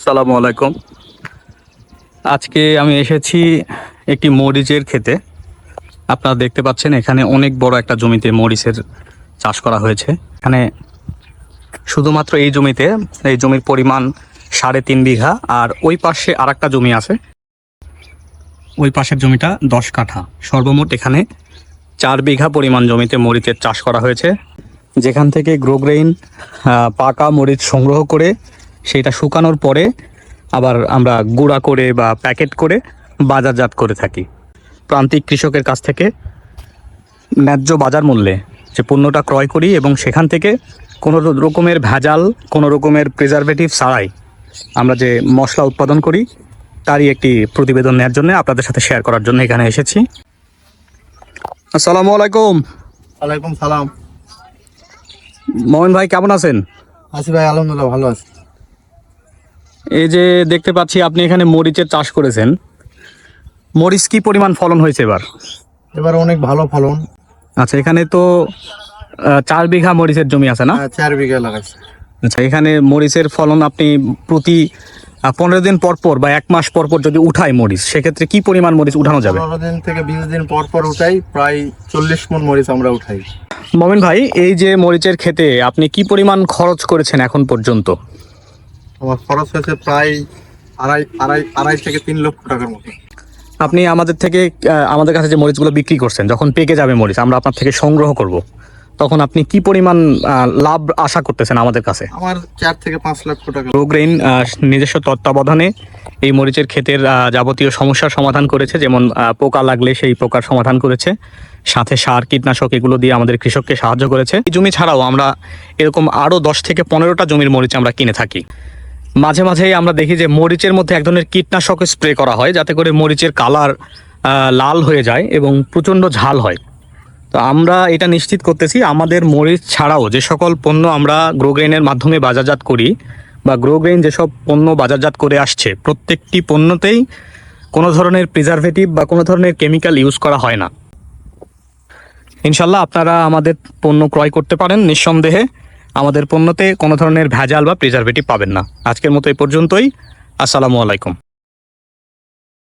সালামু আলাইকুম। আজকে আমি এসেছি একটি মরিচের খেতে আপনারা দেখতে পাচ্ছেন এখানে অনেক বড় একটা জমিতে মরিচের চাষ করা হয়েছে। এখানে শুধুমাত্র এই জমিতে, এই জমির পরিমাণ সাড়ে তিন বিঘা, আর ওই পাশে আর জমি আছে। ওই পাশের জমিটা দশ কাঠা। সর্বমোট এখানে চার বিঘা পরিমাণ জমিতে মরিচের চাষ করা হয়েছে। যেখান থেকে গ্রোগ্রেইন পাকা মরিচ সংগ্রহ করে সেটা শুকানোর পরে আবার আমরা গুঁড়া করে বা প্যাকেট করে বাজারজাত করে থাকি। প্রান্তিক কৃষকের কাছ থেকে ন্যায্য বাজার মূল্যে যে পণ্যটা ক্রয় করি এবং সেখান থেকে কোনো রকমের ভেজাল কোনো রকমের প্রিজারভেটিভ ছাড়াই আমরা যে মশলা উৎপাদন করি তারই একটি প্রতিবেদন নেওয়ার জন্য আপনাদের সাথে শেয়ার করার জন্য এখানে এসেছি। আসসালামু আলাইকুম। ওয়ালাইকুম সালাম। মোহন ভাই কেমন আছেন? আসি ভাই আলহামদুলিল্লাহ ভালো আছি। এই যে দেখতে পাচ্ছি আপনি এখানে মরিচের চাষ করেছেন। মরিচ কি পরিমাণ ফলন হয়েছে এবার? এবার অনেক ভালো ফলন। আচ্ছা এখানে তো চার বিঘা মরিচের জমি আছে না? চার বিঘা লাগাইছে। আচ্ছা এখানে মরিচের ফলন আপনি প্রতি পনেরো দিন পর পর বা এক মাস পর পর যদি উঠায় মরিচ সেক্ষেত্রে কি পরিমাণ মরিচ উঠানো যাবে? পনেরো দিন থেকে বিশ দিন পর পর উঠাই প্রায় চল্লিশ মন মরিচ আমরা উঠাই। মমিন ভাই এই যে মরিচের খেতে আপনি কি পরিমাণ খরচ করেছেন এখন পর্যন্ত? আমার খরচ হয়েছে প্রায় আড়াই আড়াই আড়াই থেকে তিন লক্ষ টাকার মতো। আপনি আমাদের থেকে আমাদের কাছে যে মরিচগুলো বিক্রি করছেন যখন পেকে যাবে মরিচ আমরা আপনার থেকে সংগ্রহ করব। তখন আপনি কি পরিমাণ লাভ আশা করতেছেন আমাদের কাছে? আমার চার থেকে পাঁচ লক্ষ টাকা। প্রোগ্রেইন নিজস্ব তত্ত্বাবধানে এই মরিচের ক্ষেতের যাবতীয় সমস্যার সমাধান করেছে যেমন পোকা লাগলে সেই পোকার সমাধান করেছে। সাথে সার কীটনাশক এগুলো দিয়ে আমাদের কৃষককে সাহায্য করেছে। এই জমি ছাড়াও আমরা এরকম আরও দশ থেকে পনেরোটা জমির মরিচ আমরা কিনে থাকি। মাঝে মাঝেই আমরা দেখি যে মরিচের মধ্যে এক ধরনের কীটনাশক স্প্রে করা হয়, যাতে করে মরিচের কালার লাল হয়ে যায় এবং প্রচণ্ড ঝাল হয়। তো আমরা এটা নিশ্চিত করতেছি, আমাদের মরিচ ছাড়াও যে সকল পণ্য আমরা গ্রোগ্রেনের মাধ্যমে বাজারজাত করি বা গ্রোগ্রেন যেসব পণ্য বাজারজাত করে আসছে, প্রত্যেকটি পণ্যতেই কোনো ধরনের প্রিজারভেটিভ বা কোনো ধরনের কেমিক্যাল ইউজ করা হয় না। ইনশাল্লাহ আপনারা আমাদের পণ্য ক্রয় করতে পারেন নিঃসন্দেহে। আমাদের পণ্যতে কোনো ধরনের ভেজাল বা প্রিজারভেটিভ পাবেন না। আজকের মতো এই পর্যন্তই। আসসালামু আলাইকুম।